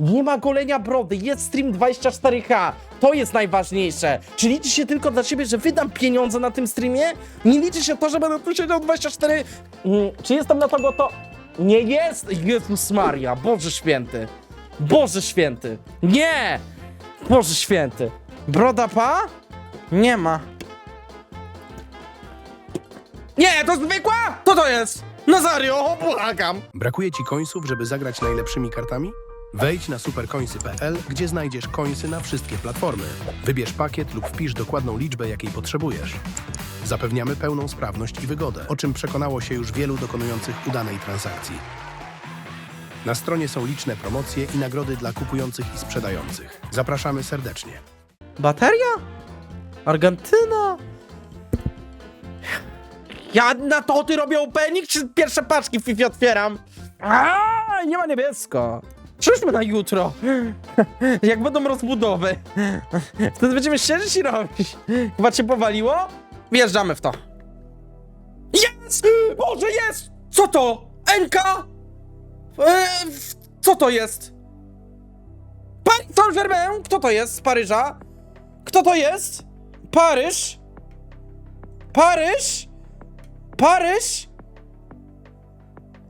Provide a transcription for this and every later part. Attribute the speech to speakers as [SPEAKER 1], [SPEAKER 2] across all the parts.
[SPEAKER 1] Nie ma golenia brody, jest stream 24H. To jest najważniejsze. Czy liczy się tylko dla ciebie, że wydam pieniądze na tym streamie? Nie liczy się to, że będę tu siedział 24... Mm, czy jestem na to gotowy? Nie jest! Jezus Maria, Boże Święty. Boże Święty. Nie! Boże Święty. Broda pa? Nie ma. Nie, to zwykła? Co to jest? Nazario, błagam.
[SPEAKER 2] Brakuje ci końców, żeby zagrać najlepszymi kartami? Wejdź na superkońsy.pl, gdzie znajdziesz końsy na wszystkie platformy. Wybierz pakiet lub wpisz dokładną liczbę, jakiej potrzebujesz. Zapewniamy pełną sprawność i wygodę, o czym przekonało się już wielu dokonujących udanej transakcji. Na stronie są liczne promocje i nagrody dla kupujących i sprzedających. Zapraszamy serdecznie.
[SPEAKER 1] Bateria? Argentyna? Ja na to ty robię opening, czy pierwsze paczki w FIFA otwieram? A, nie ma niebiesko. Przyszmy na jutro. Jak będą rozbudowy. Wtedy będziemy siedzieć i robić. Chyba cię powaliło? Wjeżdżamy w to. Jest! Boże, jest! Co to? NK? E, co to jest? Paris Saint-Germain? Kto to jest z Paryża? Kto to jest? Paryż? Paryż? Paryż?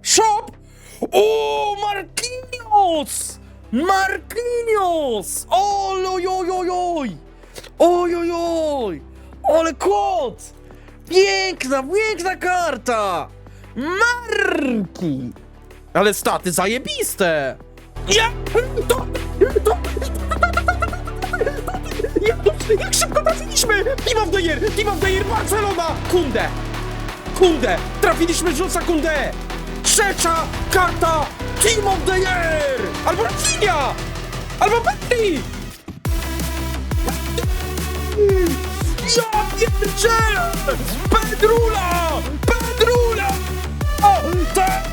[SPEAKER 1] Shop? O, Marquinhos! Marquinhos! Ojojojoj! Ojojoj! Ale kot! Piękna, piękna karta! Marki! Ale staty zajebiste! Ja! To! To! Jak, szybko trafiliśmy! Team of the Year! Team of Barcelona! Kunde! Kunde! Trafiliśmy Rzuca Kunde! Trzecia karta Team of the Year! Albo Rafinha! Albo Petri! Ja pierdzielę! Pedrula! Pedrula! O, tak!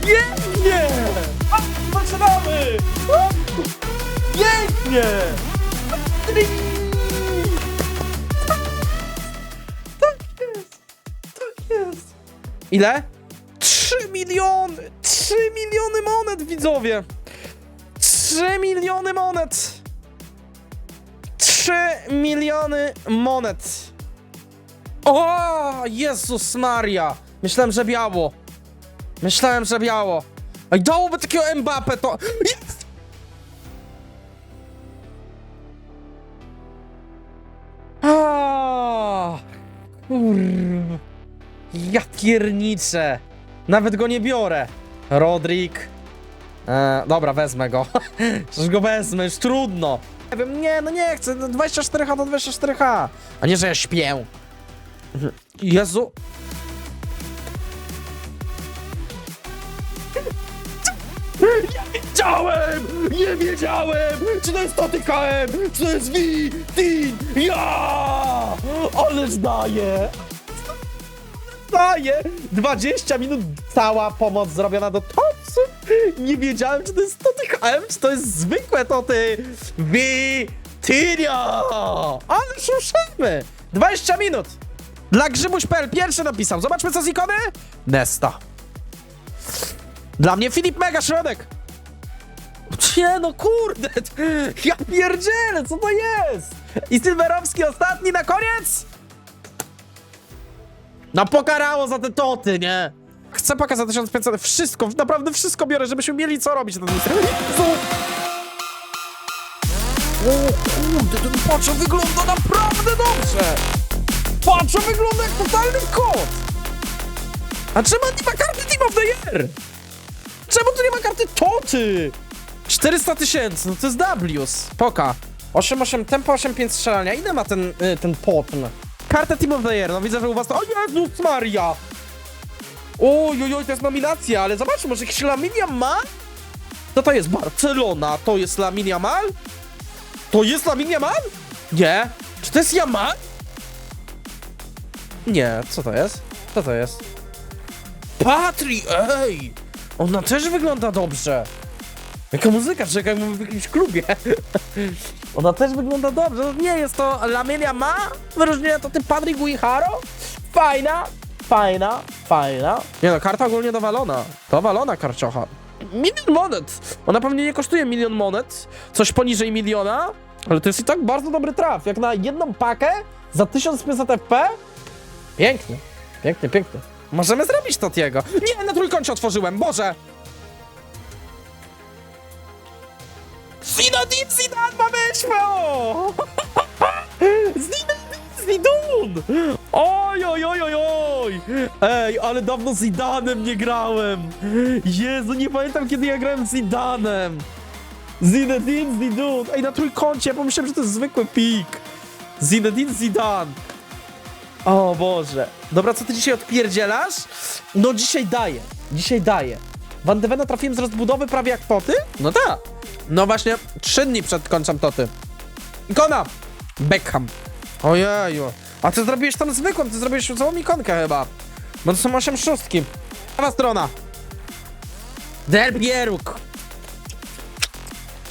[SPEAKER 1] Pięknie! A, zaczynamy! Pięknie! Petri! Tak jest! Tak jest! Ile? 3 miliony! 3 miliony monet, widzowie! 3 miliony monet! 3 miliony monet! O, Jezus Maria! Myślałem, że biało. Myślałem, że biało. Ej, dałoby takiego Mbappe to... Kurwa. Ja. Nawet go nie biorę. Rodrik. E, dobra, wezmę go. Przecież go wezmę, już trudno. Nie wiem, nie, no nie chcę. no 24H to 24H. A nie, że ja śpię. Jezu. Nie wiedziałem! Nie wiedziałem! Czy to jest Totykałem? Czy to jest? Tin? Ja! Ale zdaję! Zdaję! 20 minut cała pomoc zrobiona do topsy! Nie wiedziałem, czy to jest czy to jest zwykłe Toty! Vi? Tinia! Ale szuszymy! 20 minut! Dla Grzybuś.pl pierwszy napisał. Zobaczmy co z ikony. Nesta. Dla mnie Filip Mega środek. Nie no kurde, ja pierdzielę, co to jest? I Sylwerowski ostatni na koniec? No pokarało za te toty, nie? Chcę pokazać za 1500, wszystko, naprawdę wszystko biorę, żebyśmy mieli co robić na tym streamie. O kurde, ten paczo wygląda naprawdę dobrze! Paczo wygląda jak totalny kot! A czemu on nie ma karty Team of the Year? Czemu tu nie ma karty Toty? 400 tysięcy, no to jest W's. Poka. 8-8 tempo, 8-5 strzelania. Ile ma ten, y, ten potn? Kartę Team of the Year, no widzę, że u was to... O Jezus Maria! Oj, oj, oj, to jest nominacja, ale zobaczmy, może jakiś Laminia ma? Co to jest? Barcelona, to jest Laminia Mal? To jest Laminia Mal? Nie. Czy to jest Yamal? Nie, co to jest? Co to jest? Patri, ej! Ona też wygląda dobrze. Jaka muzyka, czekaj, jak mówię w jakimś klubie. Ona też wygląda dobrze. Nie jest to Laminia ma wyróżnienia to ty Patri Guiharo? Fajna, fajna, fajna. Nie no, karta ogólnie dowalona. Dowalona karciocha. milion monet. Ona pewnie nie kosztuje milion monet, coś poniżej miliona, ale to jest i tak bardzo dobry traf. Jak na jedną pakę za 1500 FP? Pięknie, pięknie, pięknie. Możemy zrobić Totiego. Nie, na trójkącie otworzyłem, Boże! Zinedine Zidane ma wyszło! Zidane! Oj, oj, oj, oj, oj! Ej, ale dawno z Zidanem nie grałem! Jezu, nie pamiętam kiedy ja grałem z Zidanem! Zinedine Zidane! Ej, na trójkącie, ja pomyślałem, że to jest zwykły pik! Zinedine Zidane! O Boże. Dobra, co ty dzisiaj odpierdzielasz? No dzisiaj daję. Dzisiaj daję. Van trafiłem z rozbudowy prawie jak Toty? No tak. No właśnie, trzy dni przed końcem Toty. Ikona! Beckham. Ojeju. A ty zrobiłeś tam zwykłą, ty zrobiłeś całą ikonkę chyba. Bo to są osiem szóstki. Prawa strona. Del Pieruk.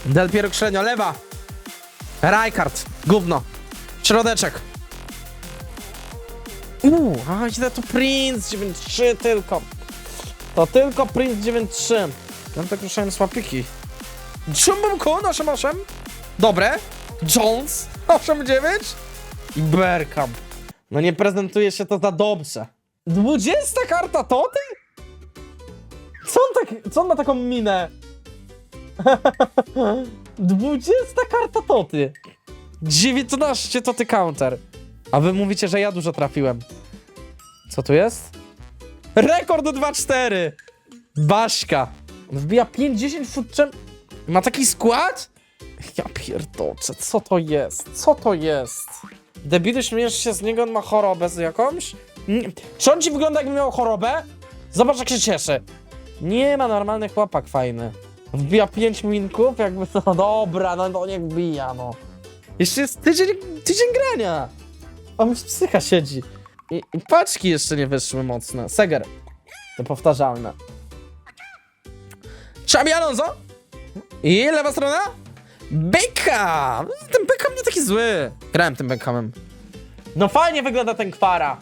[SPEAKER 1] Del Pieruk średnio, lewa. Rijkaard. Gówno. Środeczek. Uuu, a źle to Prince 9.3 tylko. To tylko Prince 9.3. Tam tak ruszałem słapiki. Jumbumku 8.8. Dobre. Jones 8.9. I Berkham. No nie prezentuje się to za dobrze. 20 karta Toty? Co on, tak, co on ma taką minę? 20 karta Toty. 19 Toty counter. A wy mówicie, że ja dużo trafiłem. Co tu jest? Rekord 2-4! Baśka. Wbija 5-10 futrzem. Ma taki skład? Ja pierdoczę, co to jest? Co to jest? Debilu, śmiejesz się z niego, on ma chorobę z jakąś? Nie. Czy on ci wygląda jakby miał chorobę? Zobacz jak się cieszy. Nie ma normalny chłopak fajny. Wbija 5 minków, jakby to dobra, no, no niech wbija, no. Jeszcze jest tydzień, tydzień grania. A mi psycha siedzi. I, I paczki jeszcze nie wyszły mocne. Seger. To powtarzalne. Xabi Alonso. I lewa strona. Beckham. Ten Beckham nie taki zły. Grałem tym Beckhamem. No fajnie wygląda ten kwara.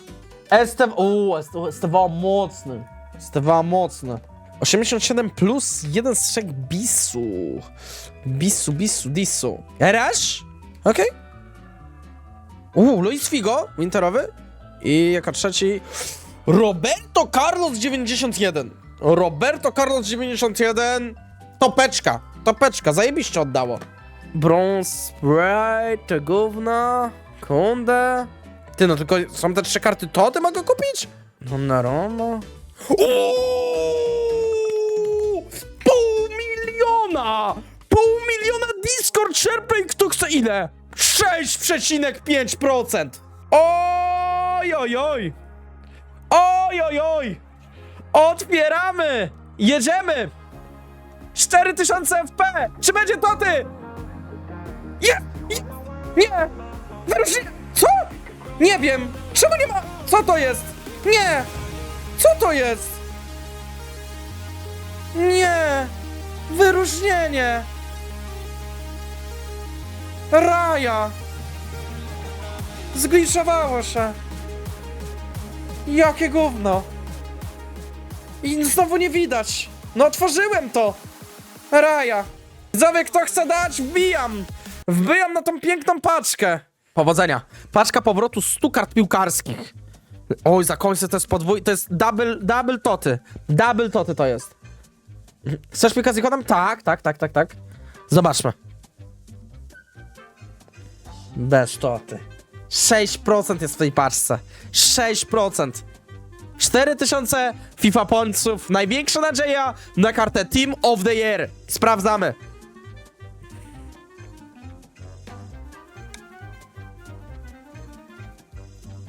[SPEAKER 1] Estev... Uuu, Estewa mocny. Estewa mocny. 87 plus 1 strzek bisu. Bisu, bisu, disu. Rasz? Okej. Uuu, Luis Figo, winterowy. I jako trzeci Roberto Carlos 91. Roberto Carlos 91. Topeczka, topeczka, zajebiście oddało. Bronze Sprite, te gówna, Kunde. Ty, no tylko są te trzy karty, to ty mogę kupić? Donnarumma. Uuu! Pół miliona! Pół miliona Discord SharePlay, kto chce ile? 6,5%! Oj, oj, oj! Oj, oj, oj! Otwieramy! Jedziemy! 4000 FP! Czy będzie to ty? Nie! Nie! Nie! Wyróżni... Co? Nie wiem! Czemu nie ma... Co to jest? Nie! Co to jest? Nie! Wyróżnienie! Raja! Zgliszowało się! Jakie gówno! I znowu nie widać! No otworzyłem to! Raja! Widzowie, kto chce dać, wbijam! Wbijam na tą piękną paczkę! Powodzenia! Paczka powrotu 100 kart piłkarskich. Oj, za końce to jest podwój... To jest double, double toty. Double toty to jest. Chcesz piłkę z ikonem? Tak, tak, tak, tak, tak. Zobaczmy. Bez toty. 6% jest w tej paczce. 6%. 4000 FIFA pońców. Największa nadzieja na kartę Team of the Year. Sprawdzamy.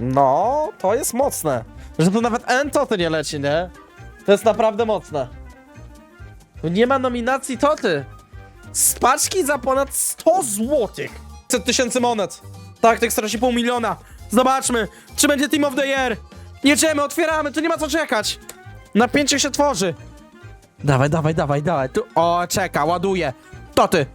[SPEAKER 1] No, to jest mocne. Że tu nawet N-toty nie leci, nie? To jest naprawdę mocne. Nie ma nominacji toty. Z paczki za ponad 100 złotych. 100 tysięcy monet. Tak, tych 4,5 miliona. Zobaczmy, czy będzie Team of the Year. Jedziemy, otwieramy, tu nie ma co czekać. Napięcie się tworzy. Dawaj, dawaj, dawaj, dawaj. Tu, o, czeka, ładuje. To ty.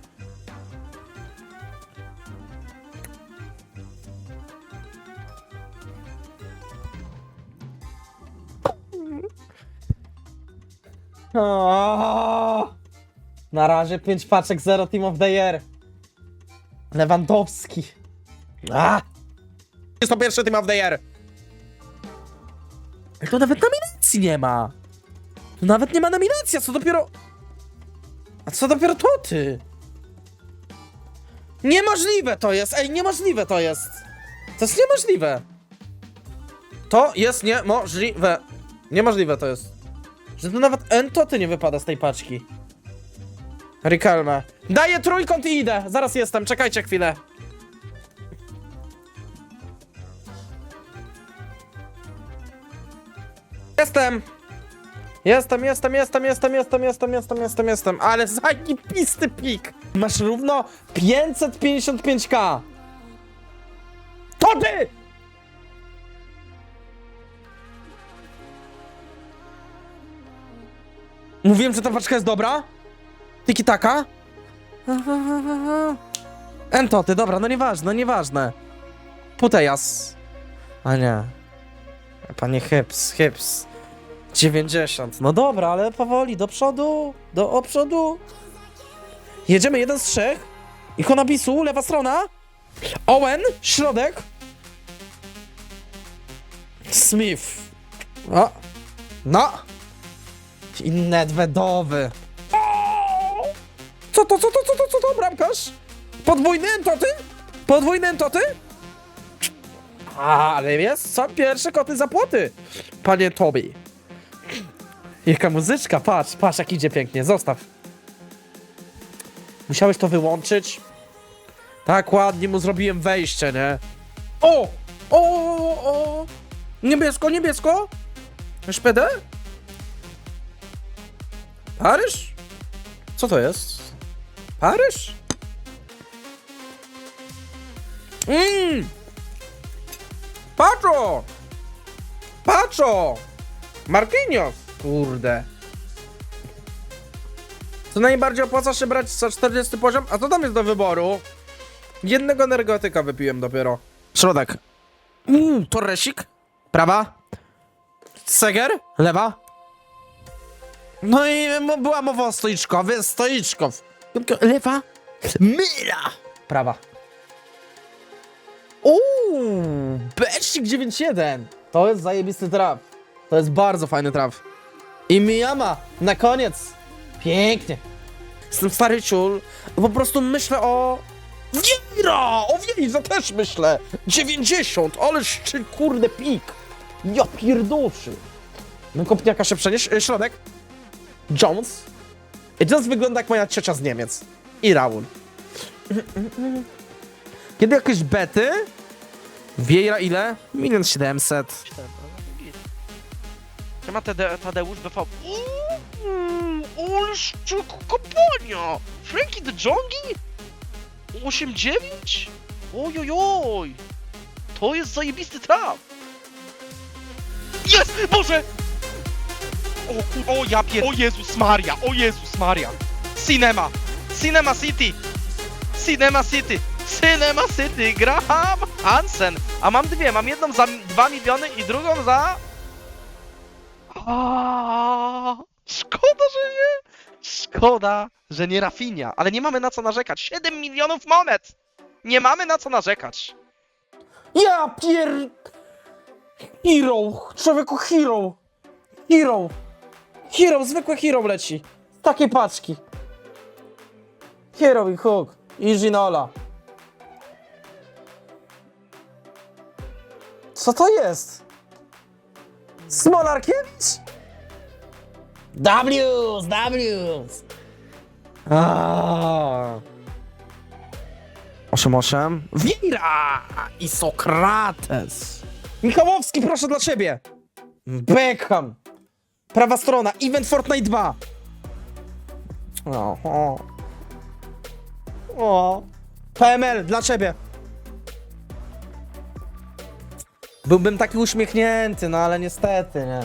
[SPEAKER 1] O, Na razie 5 paczek, 0 Team of the Year. Lewandowski. A! Jest to pierwszy Team of the Year. Ale to nawet nominacji nie ma. Tu nawet nie ma nominacji, a co dopiero... A co dopiero to ty? Niemożliwe to jest, ej, niemożliwe to jest. To jest niemożliwe. To jest niemożliwe. Niemożliwe to jest. Że tu nawet entoty nie wypada z tej paczki. Rikalme. Daję trójkąt i idę. Zaraz jestem, czekajcie chwilę. Jestem. Jestem, jestem, jestem, jestem, jestem, jestem, jestem, jestem, jestem. Ale zajebisty pik. Masz równo 555k. To ty! Mówiłem, że ta paczka jest dobra? Tiki taka? Entoty, dobra, no nieważne, nieważne. Putejas. A nie. Panie Hyps, Hyps. 90. No dobra, ale powoli, do przodu, do o przodu. Jedziemy jeden z trzech. Ikona Bisu, lewa strona. Owen, środek. Smith. O. No. I Nedwedowy. Co to, co to, co to, co to, bramkarz? Podwójny entoty? Podwójny entoty? Ale jest, są pierwsze koty za płoty, panie Tobi. Jaka muzyczka, patrz, patrz jak idzie pięknie, zostaw. Musiałeś to wyłączyć? Tak ładnie mu zrobiłem wejście, nie? O! O! o, o. Niebiesko, niebiesko! Szpedę? Paryż? Co to jest? Paryż? Mmm! Patrzo! Patrzo! Marquinhos! Kurde. Co najbardziej opłaca się brać za 40 poziom? A co tam jest do wyboru? Jednego energetyka wypiłem dopiero. Środek. Uuu, Torresik. Prawa. Seger. Lewa. No i była mowa o stoiczkowie. Stoiczkow. Lewa. Myla. Prawa. Uuu, Becik 9-1. To jest zajebisty traf. To jest bardzo fajny traf. I Miyama, na koniec. Pięknie. Jestem stary ciul, po prostu myślę o... Wieira! O Wieira też myślę. 90, ale szczy, kurde pik. Ja pierdoszy. No kopniaka się przenieś, e, środek. Jones. Jones wygląda jak moja ciocia z Niemiec. I Raul. Kiedy jakieś bety? Wieira ile? Milion siedemset.
[SPEAKER 3] Siema Tade Tadeusz BV. Uuu, Olszczyk Koponia! Frankie de Jongi? 8-9? Ojojoj! To jest zajebisty traf! Jest! Boże! O kur... O ja pier... O Jezus Maria! O Jezus Maria! Cinema! Cinema City! Cinema City! Cinema City! Graham Hansen! A mam dwie, mam jedną za 2 miliony i drugą za... A, szkoda, że nie. Szkoda, że nie Rafinia, ale nie mamy na co narzekać. 7 milionów monet! Nie mamy na co narzekać.
[SPEAKER 1] Ja pier... Hero! Człowieku hero! Hero! Hero, zwykłe hero leci. Z takiej paczki. Hero i hook. I. Co to jest? Smolarkiewicz? W's, W's. Aaaa. 8-8. Wira i Sokrates. Michałowski, proszę dla ciebie. Beckham. Prawa strona. Event Fortnite 2. O, o. o. PML dla ciebie. Byłbym taki uśmiechnięty, no ale niestety, nie.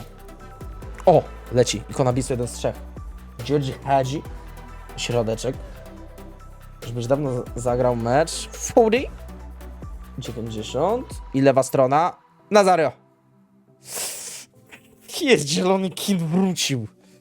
[SPEAKER 1] O, leci. Ikona Bisu, jeden z trzech. George Hadzi. Środeczek. Już byś dawno zagrał mecz. Fury. 90. I lewa strona. Nazario. Pierdzielony kill wrócił.